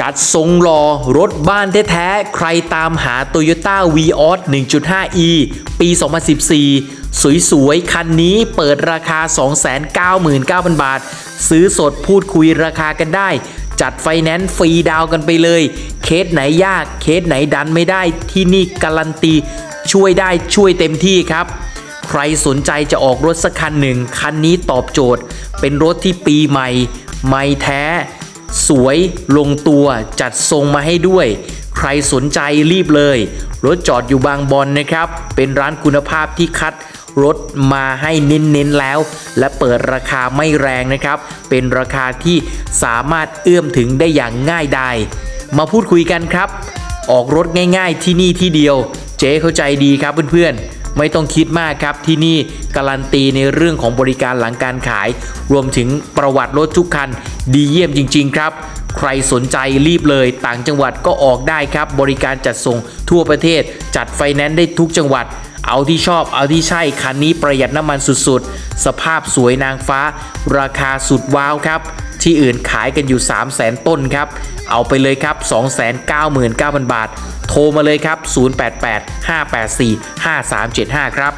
จัดทรงรอรถบ้านแท้ๆ ใครตามหา Toyota v ีออส 1.5e ปี 2014 สวยๆ คันนี้เปิดราคา 299,000 บาท ซื้อสดพูดคุยราคากันได้ จัดไฟแนนซ์ฟรีดาวกันไปเลย เคสไหนยาก เคสไหนดันไม่ได้ที่นี่การันตีช่วยได้ช่วยเต็มที่ครับใครสนใจจะออกรถสักคันหนึ่ง คันนี้ตอบโจทย์ เป็นรถที่ปีใหม่ไม่แท้ สวยลงตัวจัดทรงมาให้ด้วย ใครสนใจรีบเลย รถจอดอยู่บางบอนนะครับ เป็นร้านคุณภาพที่คัดรถมาให้เน้นๆแล้ว และเปิดราคาไม่แรงนะครับ เป็นราคาที่สามารถเอื้อมถึงได้อย่างง่ายดายมาพูดคุยกันครับ ออกรถง่ายๆที่นี่ที่เดียว เจ๊เข้าใจดีครับเพื่อนๆ ไม่ต้องคิดมากครับที่นี่การันตีในเรื่องของบริการหลังการขาย รวมถึงประวัติรถทุกคัน ดีเยี่ยมจริง ๆ ครับ ใครสนใจรีบเลย ต่างจังหวัดก็ออกได้ครับ บริการจัดส่งทั่วประเทศ จัดไฟแนนซ์ได้ทุกจังหวัด เอาที่ชอบเอาที่ใช่คันนี้ประหยัดน้ำมันสุดๆ สภาพสวยนางฟ้า ราคาสุดว้าวครับ ที่อื่นขายกันอยู่ 3 0 0 0 0นต้นครับ เอาไปเลยครับ 299,000 บาท โทรมาเลยครับ 088 584 5375 ครับ